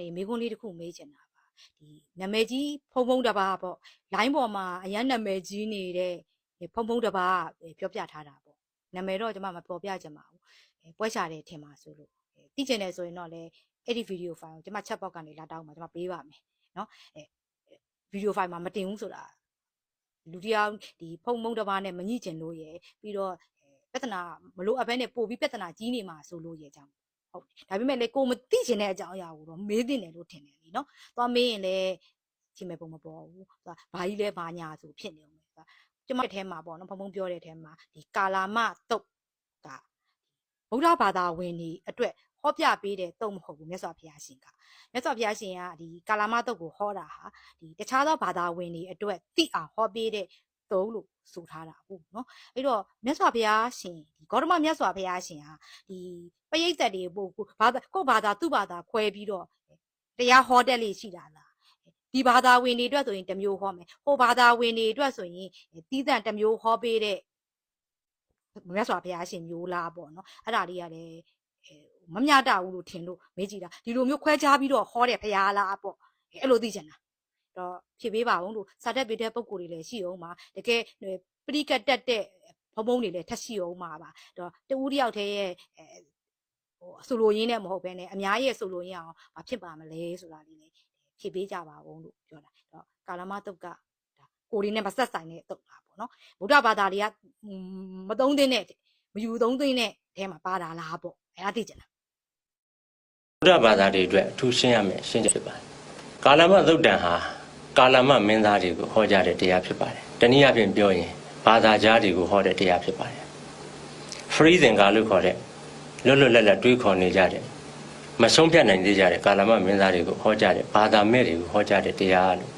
ကနေမိကွန်းလေးတစ်ခုမေးချင်တာပါဒီနာမည်ကြီးဖုံဖုံတစ်ပါးပေါ့လိုင်းပေါ်မှာအရန်နာမည်ကြီးနေတဲ့ဖုံဖုံတစ်ပါးပြောပြထားတာပေါ့နာမည်တော့ကျွန်မမပေါ်ပြချင်ပါဘူးအဲပွဲချတယ်ထင်ပါဆိုလို့အဲသိချင်တယ်ဆိုရင်တော့လေအဲ့ဒီဗီဒီယိုဖိုင်ကိုကျွန်မချက်ဘော့ကနေလာတောင်းမှာကျွန်မပေးပါမယ်နော်အဲဗီဒီယိုဖိုင်မှာမတင်ဘူးဆိုတာလူတစ်ယောက်ဒီဖုံဖုံတစ်ပါးနဲ့မညှိချင်လို့ရယ်ပြီးတော့ပြဿနာမလို့အပ်ဘဲနဲ့ပို့ပြီးပြဿနာကြီးနေမှာဆိုလို့ရယ်ကြောင့် ဟုတ်ဒါပေမဲ့လေကိုမသိချင်တဲ့အကြောင်းအရာကိုတော့မေးတင်တယ်လို့ထင်တယ်လीနော်သွားမေးရင်လည်းချိန်မဲ့ပုံမပေါ်ဘူးသွားဘာကြီးလဲဘာညာဆိုဖြစ်နေအောင်ပဲသွားကျွန်မထဲမှာပေါ့နော်ဘုံဘုံပြောတဲ့ထဲမှာဒီကာလာမတုတ်ကဗုဒ္ဓဘာသာဝင်တွေအတွက်ဟောပြပေးတဲ့တုံမဟုတ်ဘူးမြတ်စွာဘုရားရှင်ကမြတ်စွာဘုရားရှင်ကဒီကာလာမတုတ်ကိုဟောတာဟာဒီတခြားသောဘာသာဝင်တွေအတွက်သိအောင်ဟောပေးတဲ့ သုံးလို့ဆိုထားတာပေါ့နော်အဲ့တော့မြတ်စွာဘုရားရှင်ဒီဂေါတမမြတ်စွာဘုရားရှင်ဟာဒီပရိသတ်တွေပို့ဘာသာကိုဘာသာသူ့ဘာသာခွဲပြီးတော့တရားဟောတတ်လေရှိတာလားဒီဘာသာဝင်တွေအတွက်ဆိုရင်တစ်မျိုးဟောမယ်ဟိုဘာသာဝင်တွေအတွက်ဆိုရင်တီးသန့်တစ်မျိုးဟောပေးတဲ့မြတ်စွာဘုရားရှင်မျိုးလားပေါ့နော်အဲ့ဒါလေးရတယ်မမြတာဘူးလို့ထင်လို့မေးကြည့်တာဒီလိုမျိုးခွဲခြားပြီးတော့ဟောတဲ့ဘုရားလားပေါ့အဲ့လိုသိချင်တာ တော့ဖြေပေးပါဦးလို့စာတက်ပေးတဲ့ပုံကိုယ်တွေလည်းရှိအောင်ပါတကယ်ပရိကတ်တက်တဲ့ဘုံဘုံတွေလည်းထက်ရှိအောင်ပါပါတော့တူဦးတယောက်တည်းရဲ့ဟိုဆိုလိုရင်းနဲ့မဟုတ်ဘဲနဲ့အများကြီးဆိုလိုရင်းအောင်မဖြစ်ပါမလဲဆိုတာလေးလည်းဖြေပေးကြပါဦးလို့ပြောတာတော့ကာလမတုတ်ကဒါကိုရီနဲ့မဆက်ဆိုင်တဲ့တုတ်လားပေါ့နော်ဗုဒ္ဓဘာသာတွေကမသုံးသင့်တဲ့မယူသုံးသင့်တဲ့အဲမှာပါတာလားပေါ့အဲဒါသိကြလားဘုရားဘာသာတွေအတွက်အထူးရှင်းရမယ်ရှင်းချက်ဖြစ်ပါတယ်။ကာလမသုတ်တံဟာ ကာလမမင်းသားတွေကိုဟောကြားတဲ့တရားဖြစ်ပါတယ်။တနည်းအားဖြင့်ပြောရင်ဘာသာကြားတွေကိုဟောတဲ့တရားဖြစ်ပါတယ်။ free thinker လို့ခေါ်တဲ့လွတ်လွတ်လပ်လပ်တွေးခေါ်နေကြတဲ့မဆုံးဖြတ်နိုင်သေးကြတဲ့ကာလမမင်းသားတွေကိုဟောကြားတဲ့ဘာသာမဲ့တွေကိုဟောကြားတဲ့တရားလို့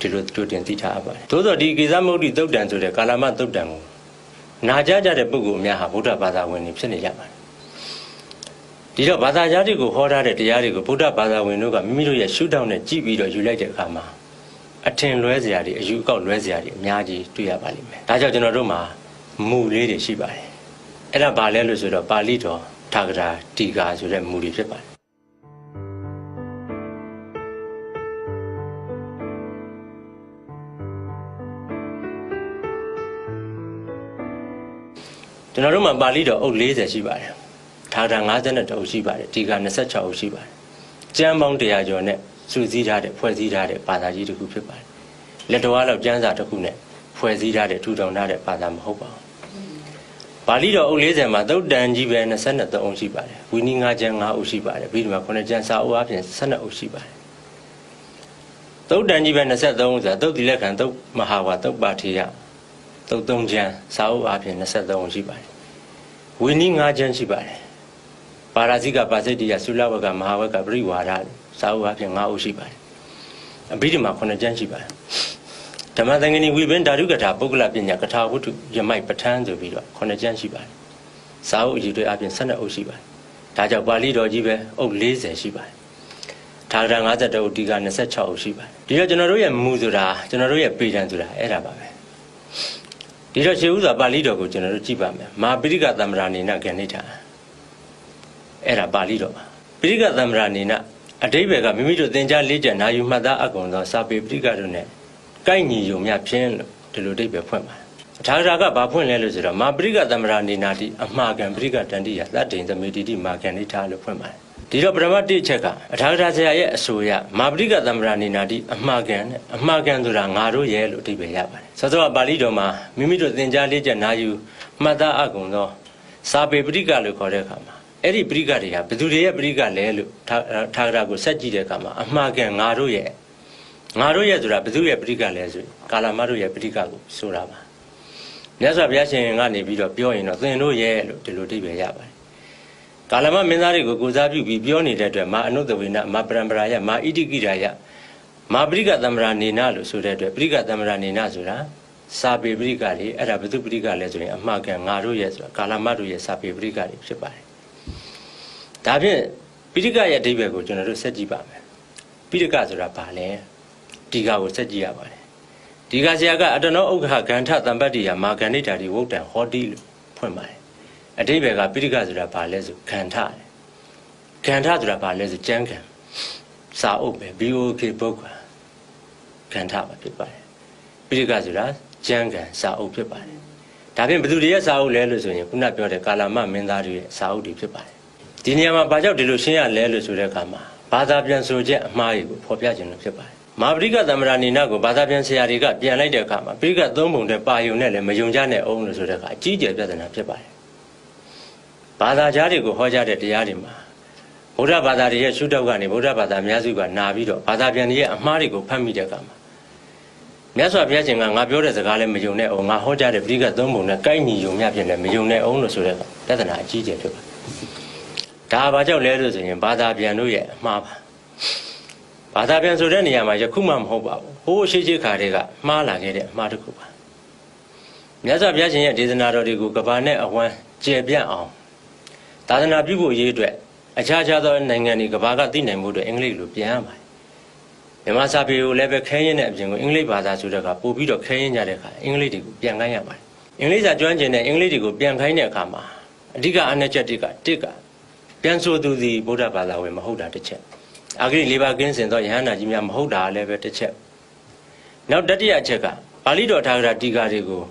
ဒီလိုတို့တင်သိထားရပါတယ်။သို့သော်ဒီကေသမုဒ္ဒိသုတ်တံဆိုတဲ့ကာလမသုတ်တံကိုနာကြားကြတဲ့ပုဂ္ဂိုလ်အများဟာဗုဒ္ဓဘာသာဝင်တွေဖြစ်နေကြပါတယ်။ဒီတော့ဘာသာကြားတွေကိုဟောထားတဲ့တရားတွေကိုဗုဒ္ဓဘာသာဝင်တို့ကမိမိတို့ရဲ့ရှုထောင့်နဲ့ကြည့်ပြီးတော့ယူလိုက်တဲ့အခါမှာ အထင်လွဲစရာတွေအယူအကောက်လွဲစရာတွေအများကြီးတွေ့ရပါလိမ့်မယ်။ဒါကြောင့်ကျွန်တော်တို့မှာမူလေးတွေရှိပါတယ်။အဲ့ဒါဘာလဲလို့ဆိုတော့ပါဠိတော်ထာဂရာတီကာဆိုတဲ့မူတွေဖြစ်ပါတယ်ကျွန်တော်တို့မှာပါဠိတော်အုပ်40ရှိပါတယ်။ထာဂရာ52အုပ်ရှိပါတယ်။တီကာ26အုပ်ရှိပါတယ်။ကျမ်းပေါင်း100ကျော်နဲ့ စုစည်းထားတဲ့ဖွဲ့စည်းထားတဲ့ဘာသာကြီးတစ်ခုဖြစ်ပါတယ်။လက်တော်အားလောက်ကျမ်းစာတစ်ခုနဲ့ဖွဲ့စည်းထားတဲ့ထူထောင်ထားတဲ့ဘာသာမဟုတ်ပါဘူး။ပါဠိတော်အုပ်40မှာသုတ်တန်ကြီးပဲ23အုပ်ရှိပါတယ်။ဝီနီငါကျမ်း5အုပ်ရှိပါတယ်။ပြီးဒီမှာ9ကျမ်းစာအုပ်အပြင်12အုပ်ရှိပါတယ်။သုတ်တန်ကြီးပဲ23အုပ်ဆိုတာသုတ်တိလက်ခံသုတ်မဟာဝါသုတ်ပါထေယသုတ်3ကျမ်းစာအုပ်အပြင်23အုပ်ရှိပါတယ်။ဝီနီငါကျမ်းရှိပါတယ်။ပါရာဇိကပါစိတ္တိယသုလဝကမဟာဝကပရိဝါဒ စာအုပ်အပြင်9အုပ်ရှိပါတယ်။အဘိဓမ္မာ9ကျမ်းရှိပါတယ်။ဓမ္မသင်္ကနီဝိပင်ဓာတုကထာပုဂ္ဂလပညာကထာဝတ္ထုယမိုက်ပဋ္ဌာန်းဆိုပြီးတော့9ကျမ်းရှိပါတယ်။စာအုပ်အည်တွေအပြင်12အုပ်ရှိပါတယ်။ဒါကြောင့်ပါဠိတော်ကြီးပဲအုပ်40ရှိပါတယ်။ထာဂရ50အုပ်ဒီက26အုပ်ရှိပါတယ်။ဒီတော့ကျွန်တော်တို့ရဲ့မူဆိုတာကျွန်တော်တို့ရဲ့ပေတံဆိုတာအဲ့ဒါပါပဲ။ဒီတော့ရှေးဥစွာပါဠိတော်ကိုကျွန်တော်တို့ကြည့်ပါမယ်။မာပိရိကသမ္မရာနေနဂဏိထာအဲ့ဒါပါဠိတော်ပါ။ပိရိကသမ္မရာနေန အတိဘယ်ကမိမိတို့သင်ကြားလေးကျန်နာယူမှတ်သားအကုန်သောစာပေပိရိကတို့ ਨੇ ကိုက်ညီယုံမြဖြင်းလို့ဒီလိုအတိဘယ်ဖွင့်ပါတယ်အထာဂရာကဘာဖွင့်လဲလို့ဆိုတော့မာပရိကသမ္မရာနေနာတိအမှားကံပရိကတန်တိယသတ္တိန်သမေတိတိမာကံနိထားလို့ဖွင့်ပါတယ်ဒီတော့ပရမတ်တိအချက်ကအထာဂရာဆရာရဲ့အဆိုအရမာပရိကသမ္မရာနေနာတိအမှားကံနဲ့အမှားကံဆိုတာငါတို့ရဲ့လို့အတိဘယ်ရပါတယ်စောစောကပါဠိတော်မှာမိမိတို့သင်ကြားလေးကျန်နာယူမှတ်သားအကုန်သောစာပေပရိကလို့ခေါ်တဲ့အခါမှာ အဲ့ဒီပရိကတွေကဘယ်သူတွေရဲ့ပရိကလဲလို့ထာဂရာကိုဆက်ကြည့်တဲ့အခါမှာအမှားကံငါတို့ရဲ့ငါတို့ရဲ့ဆိုတာဘယ်သူရဲ့ပရိကလဲဆိုရင်ကာလမတို့ရဲ့ပရိကကိုဆိုတာပါမြတ်စွာဘုရားရှင်ကနေပြီးတော့ပြောရင်တော့သင်တို့ရဲ့လို့ဒီလိုအဓိပ္ပာယ်ရပါတယ်ကာလမမင်းသားတွေကိုကိုစားပြုပြီးပြောနေတဲ့အတွက်မာအနုတဝေနမာပရံပရာယမာဣတိကိရာယမာပရိကသမ္မရာနေနလို့ဆိုတဲ့အတွက်ပရိကသမ္မရာနေနဆိုတာစာပေပရိကလေအဲ့ဒါဘယ်သူပရိကလဲဆိုရင်အမှားကံငါတို့ရဲ့ဆိုတာကာလမတို့ရဲ့စာပေပရိကတွေဖြစ်ပါတယ် ဒါဖြင့်ပိဋကရဲ့အဓိပ္ပာယ်ကိုကျွန်တော်တို့ဆက်ကြည့်ပါမယ်ပိဋကဆိုတာဘာလဲဒီကကိုဆက်ကြည့်ရပါတယ်ဒီကဆရာကအတနောဥက္ခဂန္ထတံပတ္တိယမာဂန္ဓိတာဒီဝုတ်တံဟောတိလို့ဖွင့်ပါတယ်အဓိပ္ပာယ်ကပိဋကဆိုတာဘာလဲဆိုဂန္ထတယ်ဂန္ထဆိုတာဘာလဲဆိုကျမ်းဂန်စာအုပ်ပဲ BOK book ကန္ထပါဖြစ်ပါတယ်ပိဋကဆိုတာကျမ်းဂန်စာအုပ်ဖြစ်ပါတယ်ဒါဖြင့်ဘယ်သူတွေရဲ့စာအုပ်လဲလို့ဆိုရင်ခုနပြောတဲ့ကာလာမမင်းသားတွေရဲ့စာအုပ်တွေဖြစ်ပါတယ် ဒီနေရာမှာဘာကြောင့်ဒီလိုရှင်းရလဲလို့ဆိုတဲ့အခါမှာဘာသာပြန်ဆိုချက်အမှားတွေကိုဖော်ပြခြင်းလို့ဖြစ်ပါတယ်မဟာပရိကသမ္မရာနေနာကိုဘာသာပြန်ဆရာတွေကပြန်လိုက်တဲ့အခါမှာပရိကသုံးပုံတဲ့ပါယုံနဲ့လည်းမယုံကြနဲ့အောင်လို့ဆိုတဲ့အခါအကြီးကျယ်ပြဿနာဖြစ်ပါတယ်ဘာသာကြားတွေကိုဟောကြားတဲ့တရားတွေမှာဗုဒ္ဓဘာသာတွေရဲ့ရှုထောက်ကနေဗုဒ္ဓဘာသာအများစုကနာပြီးတော့ဘာသာပြန်တွေရဲ့အမှားတွေကိုဖတ်မိတဲ့အခါမှာမြတ်စွာဘုရားရှင်ကငါပြောတဲ့စကားလည်းမယုံနဲ့အောင်ငါဟောကြားတဲ့ပြိကသုံးပုံနဲ့ကိုက်ညီယုံမြဖြစ်လည်းမယုံနဲ့အောင်လို့ဆိုတဲ့ပြဿနာအကြီးကျယ်ဖြစ်ပါတယ်။ ဒါဘာကြောင့်လဲလို့ဆိုရင်ဘာသာပြန်တို့ရဲ့အမှားပါ။ဘာသာပြန်ဆိုတဲ့နေရာမှာယခုမှမဟုတ်ပါဘူး။ဟိုးရှိရှိခါတွေကမှားလာခဲ့တဲ့အမှားတစ်ခုပါ။မြတ်စွာဘုရားရှင်ရဲ့ဒေသနာတော်တွေကိုကဘာနဲ့အဝမ်းကျေပြန့်အောင်သာသနာပြုဖို့အရေးအတွက်အခြားခြားသောနိုင်ငံတွေကဘာကသိနိုင်မှုအတွက်အင်္ဂလိပ်လိုပြန်ရပါတယ်။မြန်မာစာပေကိုလည်းပဲခဲရင်တဲ့အပြင်ကိုအင်္ဂလိပ်ဘာသာဆိုတဲ့ကပို့ပြီးတော့ခဲရင်ကြတဲ့အခါအင်္ဂလိပ်တွေကိုပြန်ခိုင်းရပါတယ်။အင်္ဂလိပ်စာကျွမ်းကျင်တဲ့အင်္ဂလိပ်တွေကိုပြန်ခိုင်းတဲ့အခါမှာအဓိကအနှစ်ချက်တွေကတစ်က ပြန်ဆိုသူသည်ဗုဒ္ဓဘာသာဝင်မဟုတ်တာတစ်ချက်။အာဂရိလေးပါးကင်းစင်သောယဟန္တာကြီးများမဟုတ်တာလည်းပဲတစ်ချက်။နောက်တတိယအချက်ကပါဠိတော်ထာဂရတီကာတွေကို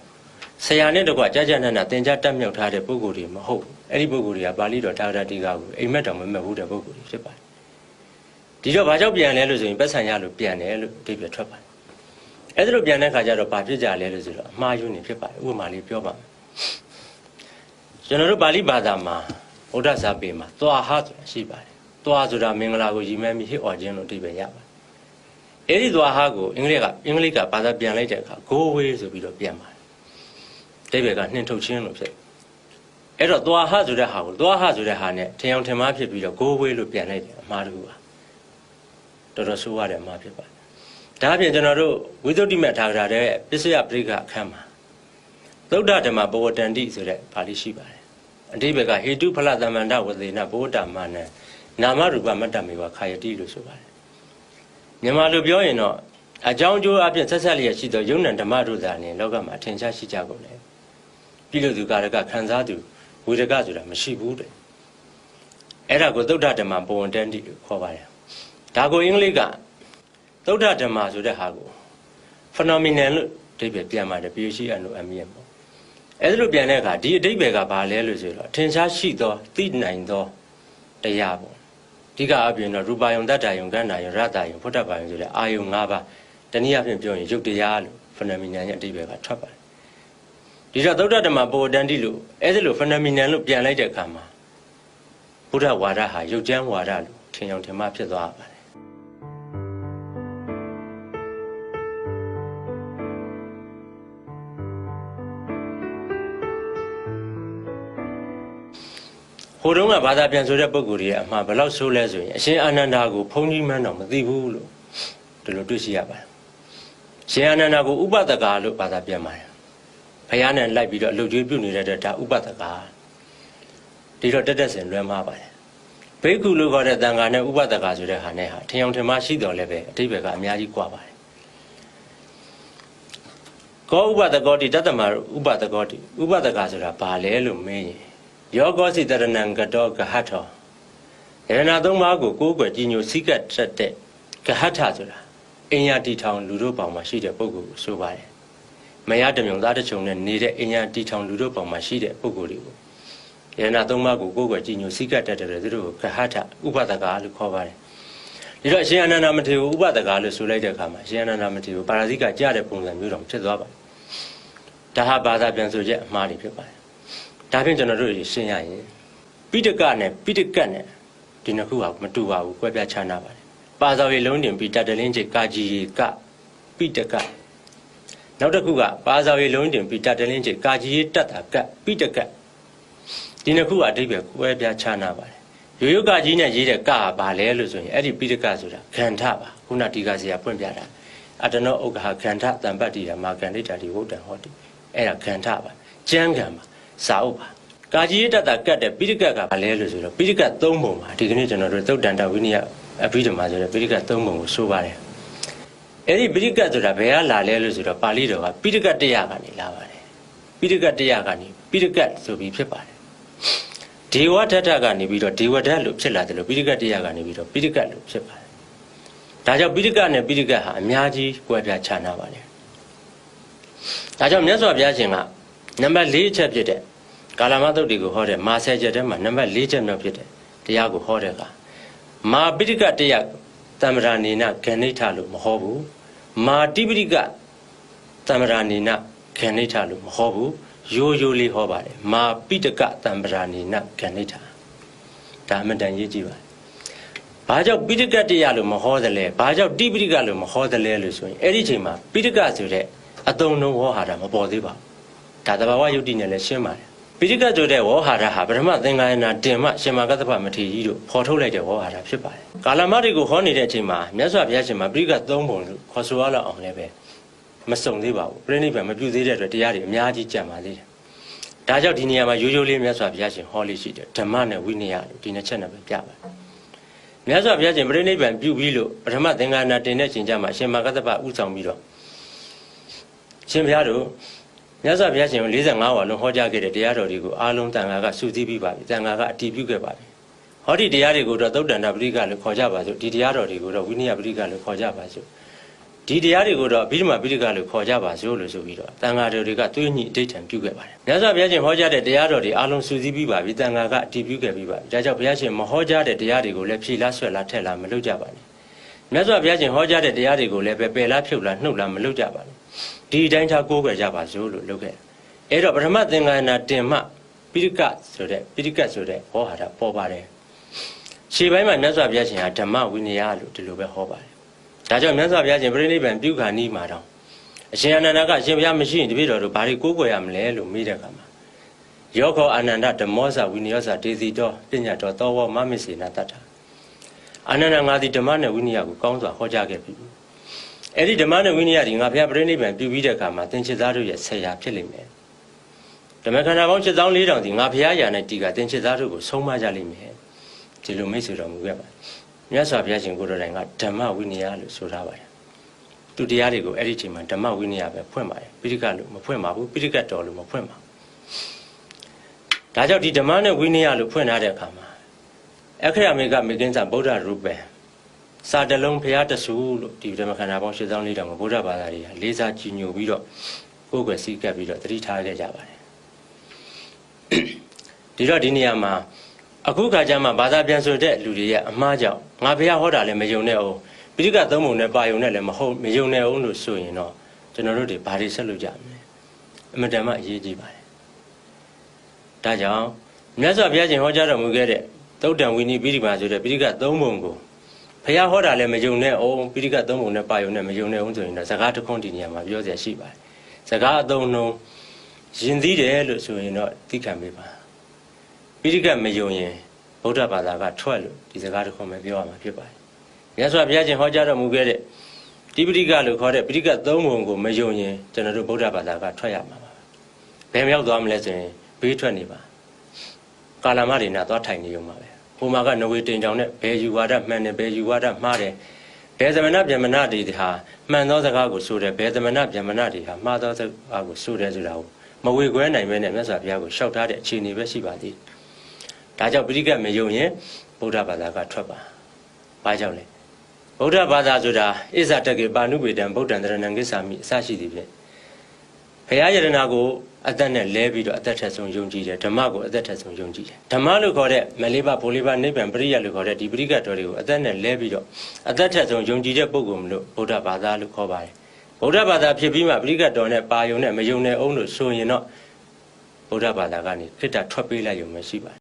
ဆရာနဲ့တကွကြာကြာနာနာသင်ကြားတက်မြောက်ထားတဲ့ပုဂ္ဂိုလ်တွေမဟုတ်ဘူးအဲ့ဒီပုဂ္ဂိုလ်တွေကပါဠိတော်ထာဂရတီကာကိုအိမ်မက်တော်မမက်ဘူးတဲ့ပုဂ္ဂိုလ်တွေဖြစ်ပါတယ်ဒီတော့ဘာကြောင့်ပြန်လဲလို့ဆိုရင်ပတ်ဆံရလို့ပြန်တယ်လို့အဓိပ္ပာယ်ထွက်ပါတယ်အဲ့ဒါလို့ပြန်တဲ့ခါကျတော့ဘာဖြစ်ကြလဲလို့ဆိုတော့အမှားယွင်းနေဖြစ်ပါတယ်ဥပမာလေးပြောပါမယ်ကျွန်တော်တို့ပါဠိဘာသာမှာ ဗုဒ္ဓစာပေမှာသွားဟဆိုတာရှိပါတယ်သွားဆိုတာမင်္ဂလာကိုရည်မှန်းပြီးဟစ်អော်ခြင်းလို့အဓိပ္ပာယ်ရပါတယ်အဲ့ဒီသွားဟကိုအင်္ဂလိပ်ကအင်္ဂလိပ်ကဘာသာပြန်လိုက်တဲ့အခါ go away ဆိုပြီးတော့ပြန်ပါတယ်အဓိပ္ပာယ်ကနှင်ထုတ်ခြင်းလို့ဖြစ်အဲ့တော့သွားဟဆိုတဲ့ဟာကိုသွားဟဆိုတဲ့ဟာနဲ့ထင်အောင်ထင်မှားဖြစ်ပြီးတော့ go away လို့ပြန်လိုက်တယ်အမှားတစ်ခုပါတော်တော်ဆိုးရတဲ့အမှားဖြစ်ပါတယ်ဒါအပြင်ကျွန်တော်တို့ဝိသုဒ္ဓိမထာဂရာတဲ့ပစ္စယပရိက္ခအခန်းမှာသုဒ္ဓဓမ္မဘဝတန္တိဆိုတဲ့ပါဠိရှိပါတယ် အဓိပ္ပာယ်ကဟေတုဖလသမန္တဝသေနဘောဓမ္မနံနာမရူပမတ္တမေဝခာယတိလို့ဆိုပါတယ်မြန်မာလိုပြောရင်တော့အကြောင်းအကျိုးအပြင်ဆက်ဆက်လျက်ရှိသောယုံ nant ဓမ္မတို့သာနေလောကမှာအထင်ရှားရှိကြကုန်တယ်ပြုလို့သူကာရကခံစားသူဝေဒကဆိုတာမရှိဘူးတဲ့အဲ့ဒါကိုသုဒ္ဓဓမ္မဘဝတန္တိလို့ခေါ်ပါတယ်ဒါကိုအင်္ဂလိပ်ကသုဒ္ဓဓမ္မဆိုတဲ့ဟာကို phenomenon လို့အဓိပ္ပာယ်ပြန်ပါတယ် PhD လို့အမြင်ပေါ့ အဲ့ဒါလို့ပြန်တဲ့အခါဒီအဓိပ္ပာယ်ကဘာလဲလို့ဆိုတော့အထင်ရှားရှိသောသိနိုင်သောတရားပေါ့အဓိကအပြင်တော့ရူပါယုံတတ္တယုံကန္နာယုံရတ္တယုံဖုတ္တပါယုံဆိုတဲ့အာယုံ၅ပါးတနည်းအားဖြင့်ပြောရင်ယုတ်တရားလို့ phenomenon ရဲ့အဓိပ္ပာယ်ကထွက်ပါတယ်ဒီတော့သုဒ္ဓဓမ္မပေါ်တန်တိလို့အဲ့ဒါလို့ phenomenon လို့ပြန်လိုက်တဲ့အခါမှာဘုရားဝါဒဟာယုတ်ကျမ်းဝါဒလို့ထင်အောင်ထင်မှားဖြစ်သွားပါတယ် ဟိုတုန်းကဘာသာပြန်ဆိုတဲ့ပုံကိုယ်တွေကအမှဘလောက်ဆိုးလဲဆိုရင်အရှင်အာနန္ဒာကိုဘုန်းကြီးမှန်းတော့မသိဘူးလို့ဒီလိုတွေ့ရှိရပါတယ်ရှင်အာနန္ဒာကိုဥပဒကာလို့ဘာသာပြန်ပါတယ်ဘုရားနဲ့လိုက်ပြီးတော့အလုတ်ကျွေးပြုနေတဲ့တဲ့ဒါဥပဒကာဒီတော့တက်တက်စင်လွဲမှားပါတယ်ဘိက္ခုလို့ခေါ်တဲ့တန်ခါနဲ့ဥပဒကာဆိုတဲ့ဟာနဲ့ဟာထင်အောင်ထင်မှားရှိတော်လည်းပဲအတိပ္ပယ်ကအများကြီးကွာပါတယ်ကောဥပဒကောတိတတ္တမဥပဒကောတိဥပဒကာဆိုတာဘာလဲလို့မင်းရင် ယောကောစိတရဏံကတောဂဟတ်ထောယရဏသုံးပါးကိုကိုးကွယ်ကြည်ညိုစိကတ်တက်တဲ့ဂဟတ်ထဆိုတာအင်ယာတီထောင်လူတို့ပေါင်းမှာရှိတဲ့ပုဂ္ဂိုလ်ကိုဆိုပါတယ်မရတမြုံသားတစ်ချုံနဲ့နေတဲ့အင်ယာတီထောင်လူတို့ပေါင်းမှာရှိတဲ့ပုဂ္ဂိုလ်တွေကိုယရဏသုံးပါးကိုကိုးကွယ်ကြည်ညိုစိကတ်တက်တဲ့သူတို့ကိုဂဟတ်ထဥပဒကာလို့ခေါ်ပါတယ်ဒီတော့ရှင်အနန္ဒမထေရကိုဥပဒကာလို့ဆိုလိုက်တဲ့အခါမှာရှင်အနန္ဒမထေရကိုပါရဇိကကြားတဲ့ပုံစံမျိုးတောင်ဖြစ်သွားပါတယ်ဒါဟာဘာသာပြန်ဆိုချက်အမှားတွေဖြစ်ပါတယ် ဒါဖြင့်ကျွန်တော်တို့ရှင်းရရင်ပိဋကနဲ့ပိဋကတ်နဲ့ဒီနှစ်ခုကမတူပါဘူးကွဲပြားခြားနားပါတယ်ပါဇော်ရီလုံးတင်ပြီးတတလင်းချေကာကြီးရီကပိဋကနောက်တစ်ခုကပါဇော်ရီလုံးတင်ပြီးတတလင်းချေကာကြီးရီတတ်တာကပိဋကဒီနှစ်ခုကအဓိပ္ပာယ်ကွဲပြားခြားနားပါတယ်ရိုးရိုးကကြီးနဲ့ရေးတဲ့ကကဘာလဲလို့ဆိုရင်အဲ့ဒီပိဋကဆိုတာခန္ဓာပါခုနဒီကစီကဖွင့်ပြတာအတနောဥက္ခခန္ဓာတံပတ္တိဓမ္မကန္တိတာဒီဝုဒ္ဒံဟောတိအဲ့ဒါခန္ဓာပါကျမ်းကံပါ စာအုပ်ပါကာကြီးရတတာကတ်တဲ့ပိဋကတ်ကဘာလဲလို့ဆိုတော့ပိဋကတ်၃ပုံပါဒီကနေ့ကျွန်တော်တို့သုတ်တန်တဝိနည်းအဘိဓမ္မာဆိုတဲ့ပိဋကတ်၃ပုံကိုဆိုပါတယ်အဲ့ဒီပိဋကတ်ဆိုတာဘယ်ကလာလဲလို့ဆိုတော့ပါဠိတော်ကပိဋကတ်တရားကနေလာပါတယ်ပိဋကတ်တရားကနေပိဋကတ်ဆိုပြီးဖြစ်ပါတယ်ဒေဝဓာတ်ကနေပြီးတော့ဒေဝဓာတ်လို့ဖြစ်လာတယ်လို့ပိဋကတ်တရားကနေပြီးတော့ပိဋကတ်လို့ဖြစ်ပါတယ်ဒါကြောင့်ပိဋကနဲ့ပိဋကဟာအများကြီးကွဲပြားခြားနာပါလေဒါကြောင့်မြတ်စွာဘုရားရှင်ကနံပါတ်၄အချက်ဖြစ်တဲ့ ကာလမသုတ်တွေကိုဟောတဲ့မာဆယ်ချက်ထဲမှာနံပါတ်၄ချက်မြောက်ဖြစ်တဲ့တရားကိုဟောတဲ့အခါမာပိဋကတရားတမ္မရာနေနဂဏိဋ္ဌလို့မဟောဘူးမာတိပိဋကတမ္မရာနေနဂဏိဋ္ဌလို့မဟောဘူးရိုးရိုးလေးဟောပါတယ်မာပိဋကတမ္ပရာနေနဂဏိဋ္ဌဒါအမှန်တန်ရေးကြည့်ပါဘာကြောင့်ပိဋကတရားလို့မဟောတယ်လဲဘာကြောင့်တိပိဋကလို့မဟောတယ်လဲလို့ဆိုရင်အဲ့ဒီချိန်မှာပိဋကဆိုတဲ့အတုံလုံးဝေါ်ဟာတာမပေါ်သေးပါဘူးဒါတဘာဝယုတ်တိနဲ့လည်းရှင်းပါတယ် ပိဋကဆိုတဲ့ဝေါ်ဟာတာဟာပထမသင်္ကာယနာတင်မှရှင်မကတ္တပမထေရကြီးတို့ဖော်ထုတ်လိုက်တဲ့ဝေါ်ဟာတာဖြစ်ပါတယ်ကာလမတွေကိုဟောနေတဲ့အချိန်မှာမြတ်စွာဘုရားရှင်မှာပိဋကသုံးပုံလို့ခေါ်ဆိုရလောက်အောင်လည်းပဲမစုံသေးပါဘူးပြိဋိဘံမပြုသေးတဲ့အတွက်တရားတွေအများကြီးကြံပါသေးတယ်ဒါကြောင့်ဒီနေရာမှာရိုးရိုးလေးမြတ်စွာဘုရားရှင်ဟောလေးရှိတယ်ဓမ္မနဲ့ဝိနည်းလို့ဒီနှစ်ချက်နဲ့ပဲပြပါတယ်မြတ်စွာဘုရားရှင်ပြိဋိဘံပြုပြီးလို့ပထမသင်္ကာယနာတင်တဲ့ချိန်ကျမှရှင်မကတ္တပဥဆောင်ပြီးတော့ရှင်ဘုရားတို့ မြတ်စွာဘုရားရှင်ကို45ဝါလုံးဟောကြားခဲ့တဲ့တရားတော်တွေကိုအားလုံးတန်ခါကစုစည်းပြီးပါပြီတန်ခါကအတည်ပြုခဲ့ပါပြီဟောဒီတရားတွေကိုတော့သုတ်တန္တပရိကလို့ခေါ်ကြပါစို့ဒီတရားတော်တွေကိုတော့ဝိနည်းပရိကလို့ခေါ်ကြပါစို့ဒီတရားတွေကိုတော့အဘိဓမ္မာပရိကလို့ခေါ်ကြပါစို့လို့ဆိုပြီးတော့တန်ခါတော်တွေကသွေးညှိအဋိဋ္ဌံပြုခဲ့ပါတယ်မြတ်စွာဘုရားရှင်ဟောကြားတဲ့တရားတော်တွေအားလုံးစုစည်းပြီးပါပြီတန်ခါကအတည်ပြုခဲ့ပြီးပါပြီဒါကြောင့်ဘုရားရှင်မဟောကြားတဲ့တရားတွေကိုလည်းဖြေလားဆွဲလားထက်လားမလုပ်ကြပါနဲ့မြတ်စွာဘုရားရှင်ဟောကြားတဲ့တရားတွေကိုလည်းပဲပယ်လားဖြုတ်လားနှုတ်လားမလုပ်ကြပါနဲ့ ဒီအတိုင်းထားကိုးကွယ်ကြပါစို့လို့လုပ်ခဲ့တယ်အဲ့တော့ပထမသင်္ကန်းနာတင်မှပိဋကဆိုတဲ့ပိဋကဆိုတဲ့ဟောဟာတာပေါ်ပါတယ်ရှေ့ပိုင်းမှာမြတ်စွာဘုရားရှင်ဟာဓမ္မဝိနည်းလို့ဒီလိုပဲဟောပါတယ်ဒါကြောင့်မြတ်စွာဘုရားရှင်ပြိဋိဘံပြုခါနီးမှာတော့အရှင်အနန္ဒကအရှင်ဘုရားမရှိရင်တပည့်တော်တို့ဘာတွေကိုးကွယ်ရမလဲလို့မေးတဲ့အခါမှာယောခောအာနန္ဒဓမ္မောဇဝိနည်းဇတေစီတော်ပညာတော်သောဝမမစ္စေနာတတ္ထာအာနန္ဒငါသည်ဓမ္မနဲ့ဝိနည်းကိုကောင်းစွာဟောကြားခဲ့ပြီ အဲ့ဒီဓမ္မနဲ့ဝိနည်းဒီငါဘုရားပြိဋိဘံပြုပြီးတဲ့အခါမှာသင်္ချစ်သားတို့ရဲ့ဆရာဖြစ်လိမ့်မယ်ဓမ္မခန္ဓာပေါင်း7400ဒီငါဘုရားရာနဲ့တီကသင်္ချစ်သားတို့ကိုဆုံးမကြလိမ့်မယ်ဒီလိုမိတ်ဆွေတော်မူခဲ့ပါမြတ်စွာဘုရားရှင်ကိုယ်တော်တိုင်ကဓမ္မဝိနည်းလို့ဆိုထားပါတယ်သူတရားတွေကိုအဲ့ဒီချိန်မှာဓမ္မဝိနည်းပဲဖွင့်ပါတယ်ပိဋကလို့မဖွင့်ပါဘူးပိဋကတော်လို့မဖွင့်ပါဘူးဒါကြောင့်ဒီဓမ္မနဲ့ဝိနည်းလို့ဖွင့်ထားတဲ့အခါမှာအခရမေကမေကင်းစာဗုဒ္ဓရူပံ စာတလုံးဘုရားတဆူလို့ဒီဓမ္မခန္ဓာပေါင်း7400မှာဗုဒ္ဓဘာသာတွေကလေးစားကြည်ညိုပြီးတော့ကိုယ်ွယ်စည်းကပ်ပြီးတော့တတိထားခဲ့ကြပါတယ်ဒီတော့ဒီနေရာမှာအခုခါကျမှဘာသာပြန်ဆိုတဲ့လူတွေရဲ့အမှားကြောင့်ငါဘုရားဟောတာလည်းမယုံနဲ့အောင်ပိဋကသုံးပုံနဲ့ပါယုံနဲ့လည်းမဟုတ်မယုံနဲ့အောင်လို့ဆိုရင်တော့ကျွန်တော်တို့တွေဘာတွေဆက်လုပ်ကြမလဲအမတန်မှအရေးကြီးပါတယ်ဒါကြောင့်မြတ်စွာဘုရားရှင်ဟောကြားတော်မူခဲ့တဲ့သုတ်တံဝိနည်းပိဋကဆိုတဲ့ပိဋကသုံးပုံကို ဘုရားဟောတာလည်းမယုံနဲ့အောင်ပိဋကသုံးပုံနဲ့ပါယုံနဲ့မယုံနဲ့အောင်ဆိုရင်တော့စကားတစ်ခွန်းဒီနေရာမှာပြောစရာရှိပါတယ်စကားအသုံးနှုန်းယဉ်သီးတယ်လို့ဆိုရင်တော့သိခံပေးပါပိဋကမယုံရင်ဗုဒ္ဓဘာသာကထွက်လို့ဒီစကားတစ်ခွန်းပဲပြောရမှာဖြစ်ပါတယ်မြတ်စွာဘုရားရှင်ဟောကြားတော်မူခဲ့တဲ့တိပိဋကလို့ခေါ်တဲ့ပိဋကသုံးပုံကိုမယုံရင်ကျွန်တော်တို့ဗုဒ္ဓဘာသာကထွက်ရမှာပါဘယ်မြောက်သွားမလဲဆိုရင်ဘေးထွက်နေပါကာလမတွေနာသွားထိုင်နေုံပါပဲ ဟိုမှာကနဝေတင်ကြောင်နဲ့ဘယ်ယူဝါဒမှန်တယ်ဘယ်ယူဝါဒမှားတယ်ဘယ်သမဏဗျမဏတွေဟာမှန်သောစကားကိုဆိုတယ်ဘယ်သမဏဗျမဏတွေဟာမှားသောစကားကိုဆိုတယ်ဆိုတာကိုမဝေခွဲနိုင်မဲနဲ့မြတ်စွာဘုရားကိုရှောက်ထားတဲ့အခြေအနေပဲရှိပါသေးတယ်ဒါကြောင့်ပိဋကမယုံရင်ဗုဒ္ဓဘာသာကထွက်ပါဘာကြောင့်လဲဗုဒ္ဓဘာသာဆိုတာဣဇာတကေပါဏုပေတံဗုဒ္ဓံတရဏံကိစ္ဆာမိအစရှိသည်ဖြင့်ဘုရားယရနာကို အသက်နဲ့လဲပြီးတော့အသက်ထက်ဆုံးယုံကြည်တယ်ဓမ္မကိုအသက်ထက်ဆုံးယုံကြည်တယ်ဓမ္မလို့ခေါ်တဲ့မလေးပါဘိုလေးပါနိဗ္ဗာန်ပရိယလို့ခေါ်တဲ့ဒီပရိကတ်တော်တွေကိုအသက်နဲ့လဲပြီးတော့အသက်ထက်ဆုံးယုံကြည်တဲ့ပုဂ္ဂိုလ်မလို့ဗုဒ္ဓဘာသာလို့ခေါ်ပါတယ်ဗုဒ္ဓဘာသာဖြစ်ပြီးမှပရိကတ်တော်နဲ့ပါယုံနဲ့မယုံနဲ့အောင်လို့ဆိုရင်တော့ဗုဒ္ဓဘာသာကနေခိတ္တထွက်ပေးလိုက်ရုံပဲရှိပါတယ်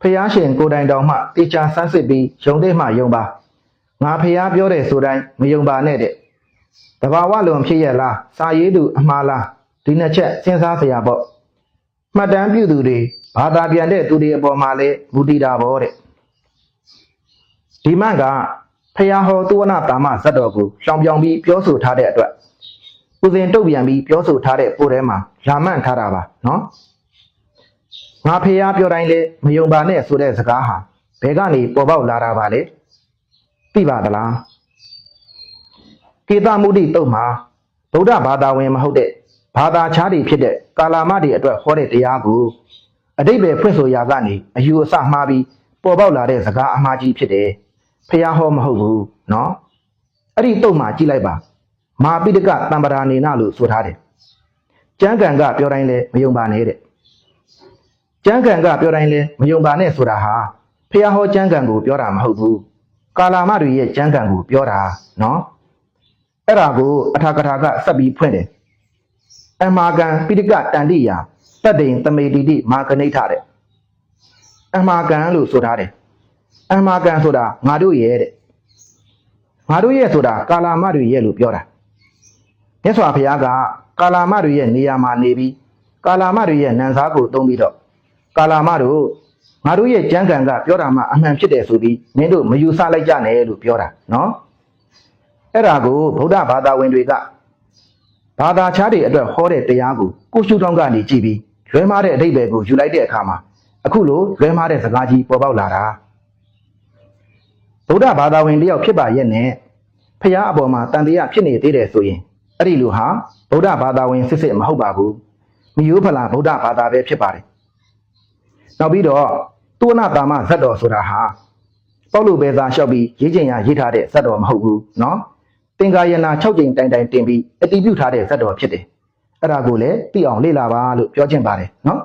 ဖះရှင်ကိုယ်တိုင်တော်မှတေချာဆန်းစစ်ပြီးယုံတဲ့မှယုံပါငါဖះပြောတယ်ဆိုတိုင်းမယုံပါနဲ့တဲ့တဘာဝလွန်ဖြစ်ရလားစာရေးသူအမှားလား ဒီနှစ်ချက်စဉ်းစားစရာပေါ့မှတ်တမ်းပြုသူတွေဘာသာပြန်တဲ့သူတွေအပေါ်မှာလည်းမူတည်တာပေါ့တဲ့ဒီမန့်ကဖယားဟောသုဝနာတာမဇတ်တော်ကိုရှောင်ပြောင်ပြီးပြောဆိုထားတဲ့အတွက်ဥစဉ်တုတ်ပြန်ပြီးပြောဆိုထားတဲ့ပို့ထဲမှာလာမန့်ထားတာပါနော်ငါဖယားပြောတိုင်းလဲမယုံပါနဲ့ဆိုတဲ့စကားဟာဘယ်ကနေပေါ်ပေါက်လာတာပါလဲသိပါသလားကေတမုဒိတုတ်မှာဗုဒ္ဓဘာသာဝင်မဟုတ်တဲ့ ဘာသာခြားတွေဖြစ်တဲ့ကာလာမတွေအတွက်ဟောတဲ့တရားကိုအတိတ်ပဲဖွင့်ဆိုရာကနေအယူအဆမှားပြီးပေါ်ပေါက်လာတဲ့စကားအမှားကြီးဖြစ်တယ်။ဖျားဟောမဟုတ်ဘူးနော်။အဲ့ဒီတုတ်မှာကြည့်လိုက်ပါ။မာပိတကတံပရာနေနလို့ဆိုထားတယ်။ကျမ်းဂန်ကပြောတိုင်းလဲမယုံပါနဲ့တဲ့။ကျမ်းဂန်ကပြောတိုင်းလဲမယုံပါနဲ့ဆိုတာဟာဖျားဟောကျမ်းဂန်ကိုပြောတာမဟုတ်ဘူး။ကာလာမတွေရဲ့ကျမ်းဂန်ကိုပြောတာနော်။အဲ့ဒါကိုအထာကထာကဆက်ပြီးဖွင့်တယ် အမာကံပိတကတန်တိယာတတ္တိန်သမေတိတိမာကနိဋ္ဌတဲ့အမာကံလို့ဆိုထားတယ်အမာကံဆိုတာငါတို့ရဲ့တဲ့ငါတို့ရဲ့ဆိုတာကာလာမတွေရဲ့လို့ပြောတာမြတ်စွာဘုရားကကာလာမတွေရဲ့နေရာမှာနေပြီးကာလာမတွေရဲ့နံစားကိုသုံးပြီးတော့ကာလာမတို့ငါတို့ရဲ့ကြမ်းကံကပြောတာမှအမှန်ဖြစ်တယ်ဆိုပြီးမင်းတို့မယူဆလိုက်ကြနဲ့လို့ပြောတာနော်အဲ့ဒါကိုဗုဒ္ဓဘာသာဝင်တွေက ဘာသာခြားတွေအတွက်ဟောတဲ့တရားကိုကိုရှုထောင်းကနေကြည့်ပြီးလွဲမားတဲ့အဓိပ္ပာယ်ကိုယူလိုက်တဲ့အခါမှာအခုလိုလွဲမားတဲ့စကားကြီးပေါ်ပေါက်လာတာဗုဒ္ဓဘာသာဝင်တယောက်ဖြစ်ပါရဲ့နဲ့ဖះအပေါ်မှာတန်တရားဖြစ်နေသေးတယ်ဆိုရင်အဲ့ဒီလူဟာဗုဒ္ဓဘာသာဝင်စစ်စစ်မဟုတ်ပါဘူးမိယိုးဖလာဗုဒ္ဓဘာသာပဲဖြစ်ပါတယ်နောက်ပြီးတော့သုဝနာတာမဇတ်တော်ဆိုတာဟာပေါက်လို့ပဲသာလျှောက်ပြီးရေးချင်ရရေးထားတဲ့ဇတ်တော်မဟုတ်ဘူးเนาะ သင်္ကာယနာ6ကြိမ်တိုင်တိုင်တင်ပြီးအတည်ပြုထားတဲ့ဇတ်တော်ဖြစ်တယ်အဲ့ဒါကိုလည်းသိအောင်လေ့လာပါလို့ပြောချင်ပါတယ်နော်